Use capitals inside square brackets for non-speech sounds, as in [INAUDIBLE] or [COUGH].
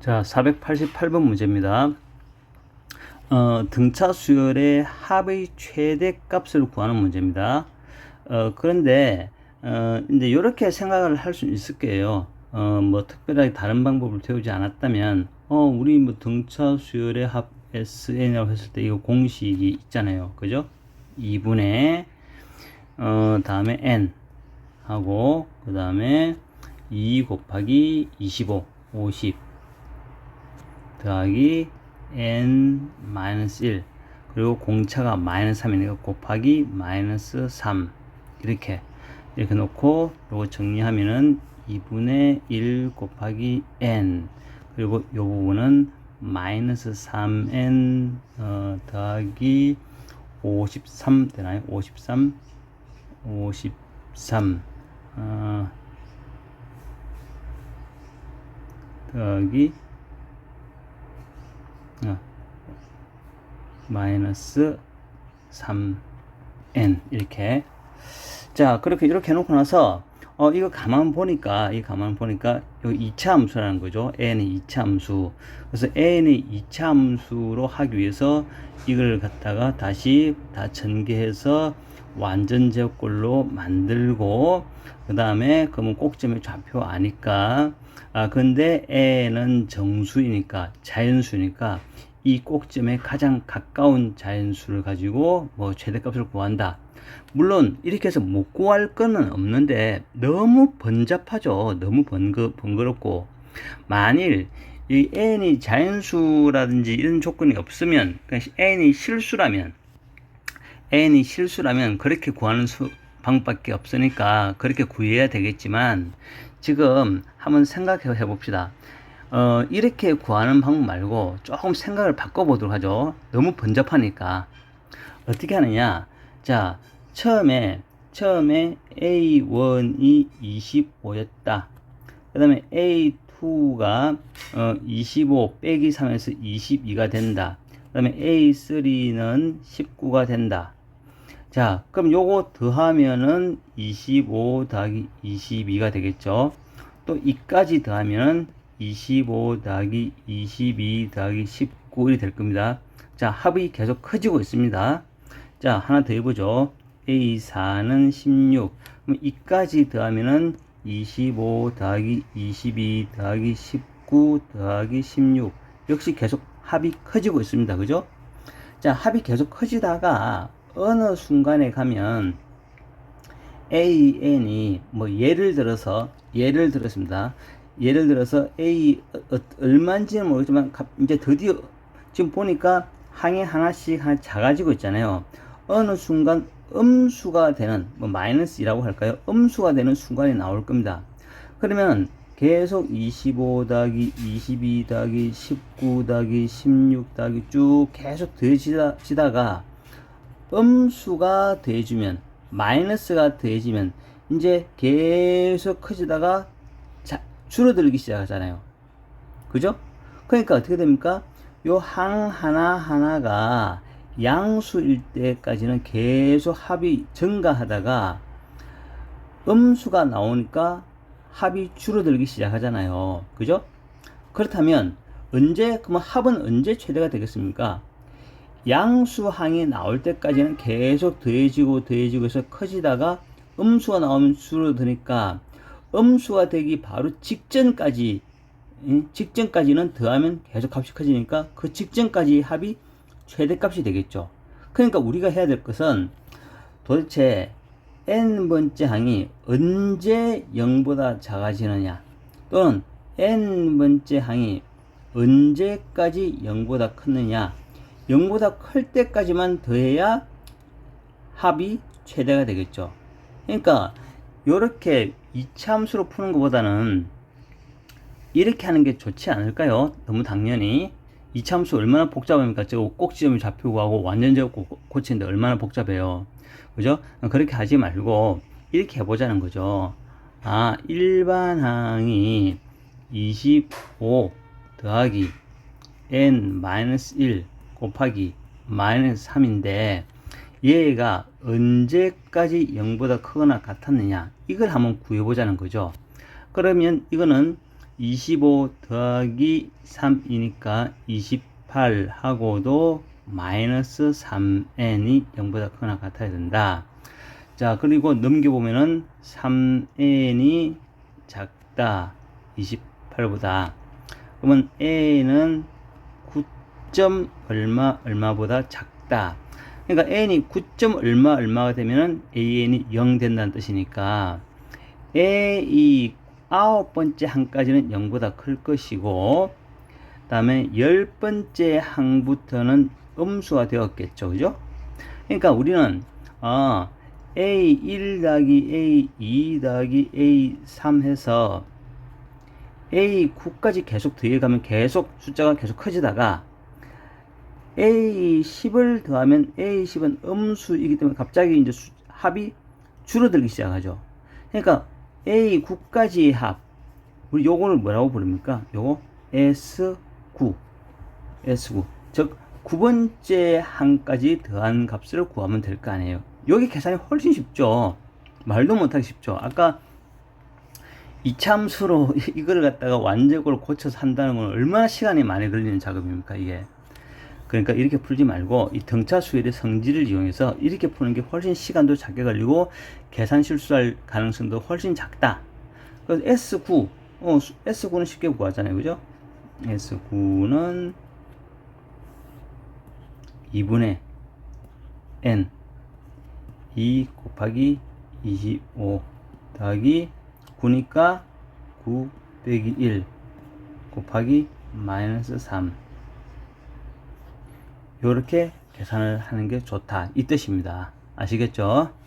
자, 488번 문제입니다. 어, 등차 수열의 합의 최대 값을 구하는 문제입니다. 어, 그런데, 어, 이제 이렇게 생각을 할 수 있을 거예요. 어, 뭐 특별하게 다른 방법을 배우지 않았다면, 어, 우리 뭐 등차 수열의 합 SN이라고 했을 때 이거 공식이 있잖아요. 그죠? 2분의, 어, 다음에 N 하고, 그 다음에 2 곱하기 25, 50. 더하기 n 마이너스 1 그리고 공차가 마이너스 3이니까 곱하기 마이너스 3 이렇게 이렇게 놓고 요거 정리하면은 2분의 1 곱하기 n. 그리고 요 부분은 마이너스 3n 어, 더하기 53 되나요? 53 53 어, 더하기 어, 마이너스 3n 이렇게. 자 그렇게 이렇게 해놓고 나서 어 이거 가만 보니까 이 가만 보니까 여기 2차 함수라는 거죠. N의 2차 함수. 그래서 n의 2차 함수로 하기 위해서 이걸 갖다가 다시 다 전개해서 완전 제곱꼴로 만들고 그 다음에 그러면 꼭점의 좌표 아니까 아 근데 n은 정수이니까 자연수니까 이 꼭점에 가장 가까운 자연수를 가지고 뭐 최대값을 구한다. 물론 이렇게 해서 못 구할 거는 없는데 너무 번잡하죠. 너무 번거, 번거롭고 만일 이 n이 자연수라든지 이런 조건이 없으면 그러니까 n이 실수라면 n이 실수라면 그렇게 구하는 수, 방법밖에 없으니까 그렇게 구해야 되겠지만 지금 한번 생각해 봅시다. 어, 이렇게 구하는 방법 말고 조금 생각을 바꿔보도록 하죠. 너무 번잡하니까. 어떻게 하느냐. 자, 처음에, 처음에 A1이 25였다. 그 다음에 A2가 어, 25 빼기 3에서 22가 된다. 그 다음에 A3는 19가 된다. 자, 그럼 요거 더하면은 25 더하기 22가 되겠죠. 또 이까지 더하면은 25 더하기 22 더하기 19이 될 겁니다. 자, 합이 계속 커지고 있습니다. 자, 하나 더 해보죠. A4는 16. 그럼 이까지 더하면은 25 더하기 22 더하기 19 더하기 16. 역시 계속 합이 커지고 있습니다. 그죠? 자, 합이 계속 커지다가 어느 순간에 가면 AN이 뭐 예를 들어서 예를 들었습니다. 예를 들어서 A 어, 어, 얼마인지는 모르지만 이제 드디어 지금 보니까 항이 하나씩 하나 작아지고 있잖아요. 어느 순간 음수가 되는 뭐 마이너스이라고 할까요? 음수가 되는 순간이 나올 겁니다. 그러면 계속 25 더하기 22 더하기 19 더하기 16 더하기 쭉 계속 더해지다가 음수가 더해지면 마이너스가 더해지면 이제 계속 커지다가 자, 줄어들기 시작하잖아요. 그죠? 그러니까 어떻게 됩니까? 요 항 하나 하나가 양수일 때까지는 계속 합이 증가하다가 음수가 나오니까 합이 줄어들기 시작하잖아요. 그죠? 그렇다면 언제 그러면 합은 언제 최대가 되겠습니까? 양수항이 나올 때까지는 계속 더해지고 더해지고 해서 커지다가 음수가 나오면 줄어드니까 음수가 되기 바로 직전까지 직전까지는 더하면 계속 값이 커지니까 그 직전까지 합이 최대값이 되겠죠. 그러니까 우리가 해야 될 것은 도대체 n번째 항이 언제 0보다 작아지느냐 또는 n번째 항이 언제까지 0보다 크느냐 0보다 클 때까지만 더해야 합이 최대가 되겠죠. 그러니까 이렇게 이차함수로 푸는 것보다는 이렇게 하는 게 좋지 않을까요? 너무 당연히 이차함수 얼마나 복잡합니까? 저 꼭지점을 좌표 구하고 완전제곱 고치는데 얼마나 복잡해요. 그죠? 그렇게 하지 말고 이렇게 해보자는 거죠. 아 일반항이 25 더하기 n-1 곱하기 마이너스 3인데 얘가 언제까지 0보다 크거나 같았느냐 이걸 한번 구해보자는 거죠 그러면 이거는 25 더하기 3이니까 28 하고도 마이너스 3n이 0보다 크거나 같아야 된다. 자, 그리고 넘겨보면은 3n이 작다. 28보다. 그러면 n은 9점 얼마 얼마보다 작다. 그러니까 n이 9점 얼마 얼마가 되면은 an이 0 된다는 뜻이니까 a 아홉 번째 항까지는 0보다 클 것이고 그다음에 열 번째 항부터는 음수가 되었겠죠. 그죠? 그러니까 우리는 어, a1 더하기 a2 더하기 a3 해서 a9까지 계속 더해가면 계속 숫자가 계속 커지다가 a10을 더하면 a10은 음수이기 때문에 갑자기 이제 수, 합이 줄어들기 시작하죠. 그러니까 a9까지의 합 우리 요거를 뭐라고 부릅니까? 요거 s9 s9 즉 9번째 항까지 더한 값을 구하면 될 거 아니에요. 여기 계산이 훨씬 쉽죠. 말도 못하기 쉽죠. 아까 이참수로 [LAUGHS] 이거를 갖다가 완제고를 고쳐서 한다는 건 얼마나 시간이 많이 걸리는 작업입니까, 이게. 그러니까 이렇게 풀지 말고 이 등차 수열의 성질을 이용해서 이렇게 푸는 게 훨씬 시간도 작게 걸리고 계산 실수할 가능성도 훨씬 작다. 그래서 S9, 어, S9는 쉽게 구하잖아요. 그죠? S9는 2분의 N 2 곱하기 25 더하기 9니까 9 빼기 1 곱하기 마이너스 3 요렇게 계산을 하는 게 좋다. 이 뜻입니다. 아시겠죠